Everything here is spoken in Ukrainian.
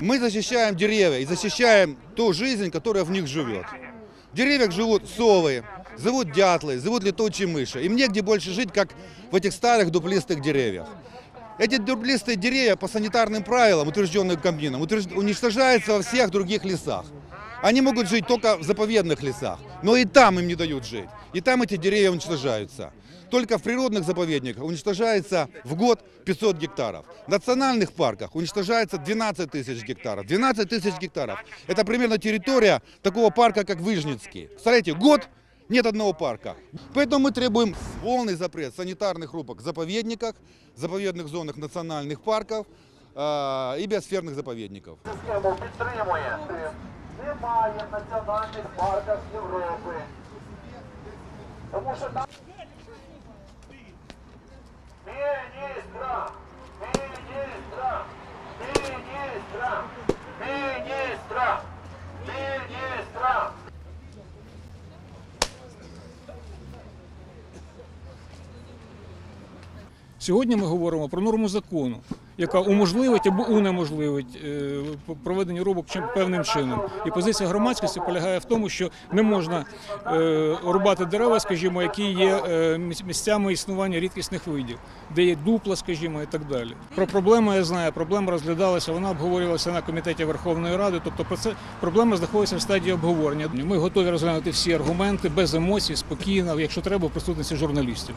Мы защищаем деревья и защищаем ту жизнь, которая в них живет. В деревьях живут совы, живут дятлы, живут летучие мыши. Им негде больше жить, как в этих старых дуплистых деревьях. Эти дуплистые деревья по санитарным правилам, утвержденным комбином, уничтожаются во всех других лесах. Они могут жить только в заповедных лесах, но и там им не дают жить. И там эти деревья уничтожаются. Только в природных заповедниках уничтожается в год 500 гектаров. В национальных парках уничтожается 12 тысяч гектаров. 12 тысяч гектаров – это примерно территория такого парка, как Выжницкий. Представляете, год нет одного парка. Поэтому мы требуем полный запрет санитарных рубок в заповедниках, заповедных зонах национальных парков э, и биосферных заповедников. Немає в національних парках Європи. Тому що там... Міністра! Міністра! Міністра! Міністра! Міністра! Сьогодні ми говоримо про норму закону, яка уможливить або унеможливить е, проведення рубок певним чином. І позиція громадськості полягає в тому, що не можна е, рубати дерева, скажімо, які є е, місцями існування рідкісних видів, де є дупла, скажімо, і так далі. Про проблему я знаю. Проблема розглядалася, вона обговорювалася на комітеті Верховної Ради. Тобто, про це проблема знаходиться в стадії обговорення. Ми готові розглянути всі аргументи без емоцій, спокійно, якщо треба, в присутності журналістів.